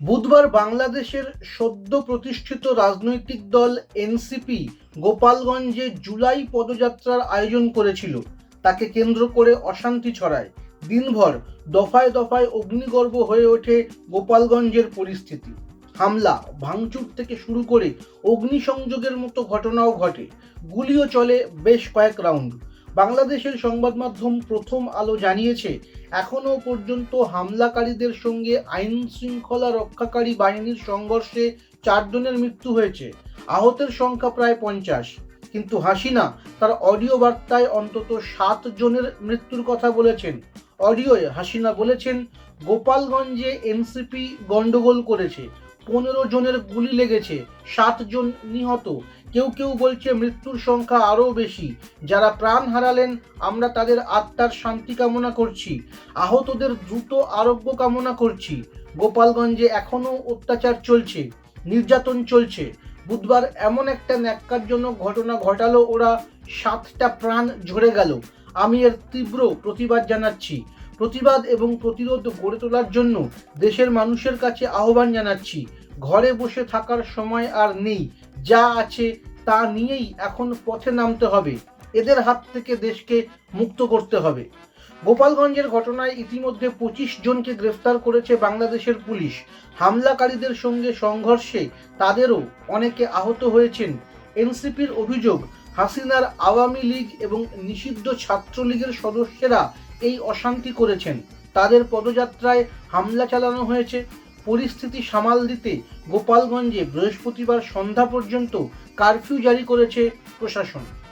বুধবার বাংলাদেশের সদ্য প্রতিষ্ঠিত রাজনৈতিক দল এনসিপি গোপালগঞ্জে জুলাই পদযাত্রার আয়োজন করেছিল। তাকে কেন্দ্র করে অশান্তি ছড়ায়। দিনভর দফায় দফায় অগ্নিগর্ভ হয়ে ওঠে গোপালগঞ্জের পরিস্থিতি। হামলা, ভাঙচুর থেকে শুরু করে অগ্নিসংযোগের মতো ঘটনাও ঘটে। গুলিও চলে বেশ কয়েক রাউন্ড। বাংলাদেশের সংবাদ মাধ্যম প্রথম আলো জানিয়েছে এখনও পর্যন্ত হামলাকারীদের সঙ্গে আইন শৃঙ্খলা রক্ষাকারী বাহিনীর সংঘর্ষে চারজনের মৃত্যু হয়েছে, আহতের সংখ্যা প্রায় পঞ্চাশ। কিন্তু হাসিনা তার অডিও বার্তায় অন্তত সাত জনের মৃত্যুর কথা বলেছেন। অডিওয়ে হাসিনা বলেছেন, গোপালগঞ্জে এনসিপি গন্ডগোল করেছে পনেরো জনের গুলি লেগেছে, সাত জন নিহত। কেউ কেউ বলছে মৃত্যুর সংখ্যা আরও বেশি। যারা প্রাণ হারালেন, আমরা তাদের আত্মার শান্তি কামনা করছি। আহতদের দ্রুত আরোগ্য কামনা করছি। গোপালগঞ্জে এখনও অত্যাচার চলছে, নির্যাতন চলছে। বুধবার এমন একটা ন্যাক্কারজনক ঘটনা ঘটালো, ওরা সাতটা প্রাণ ঝরে গেল। আমি এর তীব্র প্রতিবাদ জানাচ্ছি। প্রতিবাদ এবং প্রতিরোধ গড়ে তোলার জন্য দেশের মানুষের কাছে আহ্বান জানাচ্ছি। ঘরে বসে থাকার সময় আর নেই। যা আছে তা নিয়েই এখন পথে নামতে হবে। এদের হাত থেকে দেশকে মুক্ত করতে হবে। গোপালগঞ্জের ঘটনায় ইতিমধ্যে পঁচিশ জনকে গ্রেফতার করেছে বাংলাদেশের পুলিশ। হামলাকারীদের সঙ্গে সংঘর্ষে তাদেরও অনেকে আহত হয়েছেন। এনসিপির অভিযোগ, হাসিনার আওয়ামী লীগ এবং নিষিদ্ধ ছাত্রলীগের সদস্যরা এই অশান্তি করেছেন। তাদের পদযাত্রায় হামলা চালানো হয়েছে। পরিস্থিতি সামাল দিতে গোপালগঞ্জে বৃহস্পতিবার সন্ধ্যা পর্যন্ত কারফিউ জারি করেছে প্রশাসন।